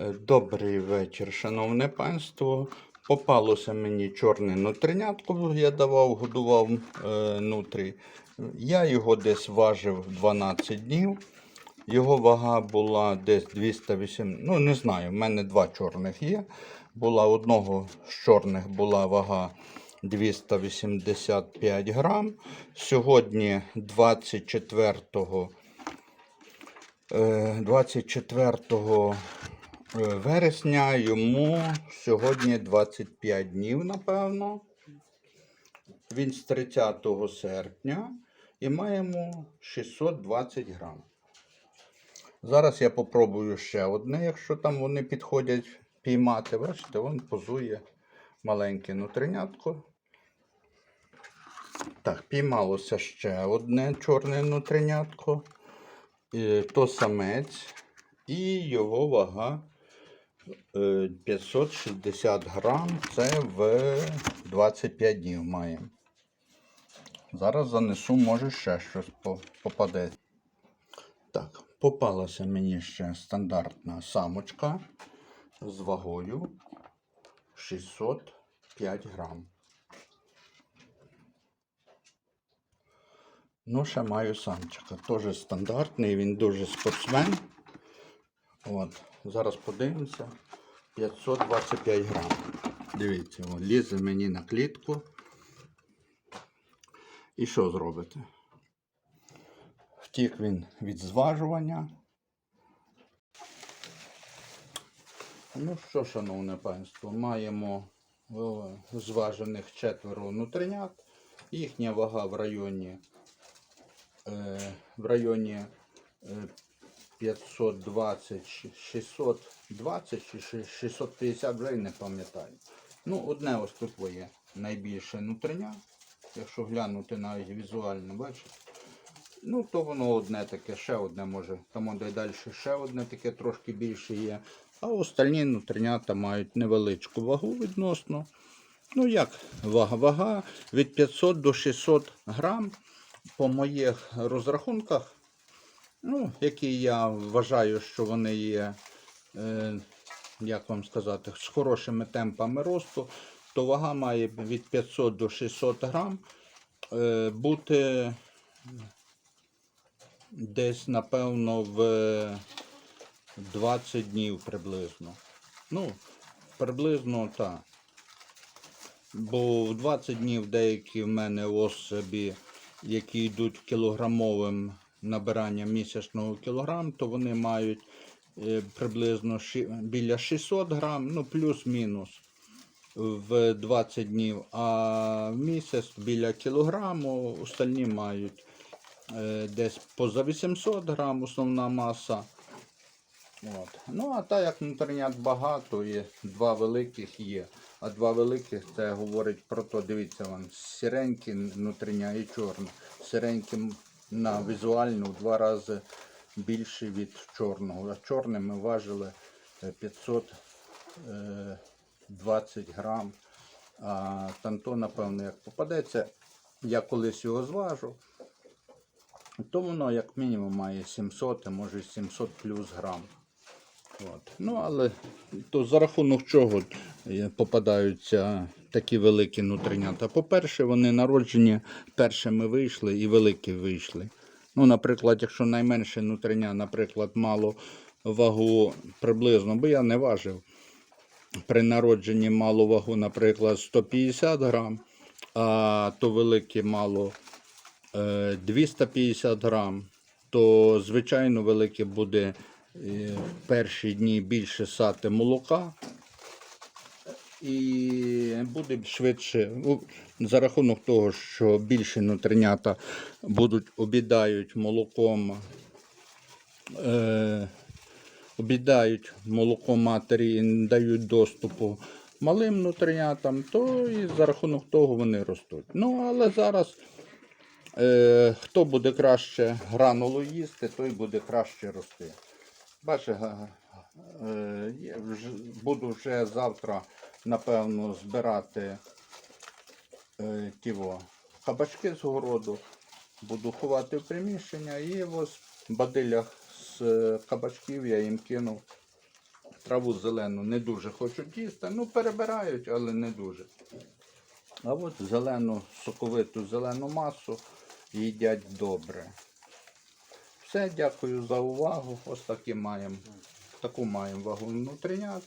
Е, Добрий вечір, шановне панство. Попалося мені чорне нутринятко, я давав, годував е, нутрі. Я його десь важив 12 днів. Його вага була десь 208. Ну, не знаю, в мене два чорних є. Була одного з чорних була вага 285 грам. Сьогодні 24 Е, 24 е, вересня йому сьогодні 25 днів, напевно. Він з 30 серпня і маємо 620 грам. Зараз я попробую ще одне, якщо там вони підходять піймати. Бачите, він позує маленьке нутринятко. Так, піймалося ще одне чорне нутринятко. Е, то самець, і його вага е, 560 грам. Це в 25 днів маємо. Зараз занесу, може ще щось по- попаде. Так, попалася мені ще стандартна самочка з вагою 605 грам. Ну, ще маю самчика. Теж стандартний, він дуже спортсмен. От, зараз подивимося. 525 грам. Дивіться, о, лізе мені на клітку. І що зробите? Втік він від зважування. Ну що, шановне панство, маємо зважених четверо внутрінят. Їхня вага в районі е, в районі е, 520, чи 620 чи 650, вже не пам'ятаю. Ну, одне ось тут є найбільше нутриня. Якщо глянути навіть візуально, бачите? Ну, то воно одне таке, ще одне може. Там де далі ще одне таке трошки більше є. А остальні нутринята мають невеличку вагу відносно. Ну як вага? Вага від 500 до 600 грам по моїх розрахунках, ну, які я вважаю, що вони є, е, як вам сказати, з хорошими темпами росту, то вага має від 500 до 600 грам е, бути десь, напевно, в 20 днів приблизно. Ну, приблизно так. Бо в 20 днів деякі в мене особі, які йдуть кілограмовим набиранням місячного кілограм, то вони мають е, приблизно біля 600 грам, ну плюс-мінус в 20 днів, а в місяць біля кілограму, остальні мають е, десь поза 800 грам основна маса. От. Ну, а так як внутрішнят багато, є два великих є. А два великих це говорить про то, дивіться вам, сіренькі внутрішня і чорна. Сіренькі на візуально в два рази більше від чорного. А чорне ми важили е, 520 грам. А там то, напевно, як попадеться, я колись його зважу, то воно як мінімум має 700, а може 700 плюс грам. От. Ну, але то за рахунок чого е, попадаються такі великі нутринята. По-перше, вони народжені першими вийшли і великі вийшли. Ну, наприклад, якщо найменше нутриня, наприклад, мало вагу приблизно, бо я не важив. При народженні мало вагу, наприклад, 150 грам, а то велике мало е, 250 грам, то звичайно велике буде е, в перші дні більше сати молока. І буде швидше, ну, за рахунок того, що більше нутринята будуть обідають молоком, е, обідають молоко матері не дають доступу малим нутринятам, то і за рахунок того вони ростуть. Ну, але зараз е, хто буде краще гранулу їсти, той буде краще рости. Бачите, е, буду вже завтра, напевно, збирати е, тіво, кабачки з городу, буду ховати в приміщення і ось в бадилях з е, кабачків я їм кинув Траву зелену не дуже хочуть їсти. Ну, перебирають, але не дуже. А от зелену, соковиту зелену масу їдять добре. Все, дякую за увагу. Ось такі маємо, таку маємо вагу внутрінят.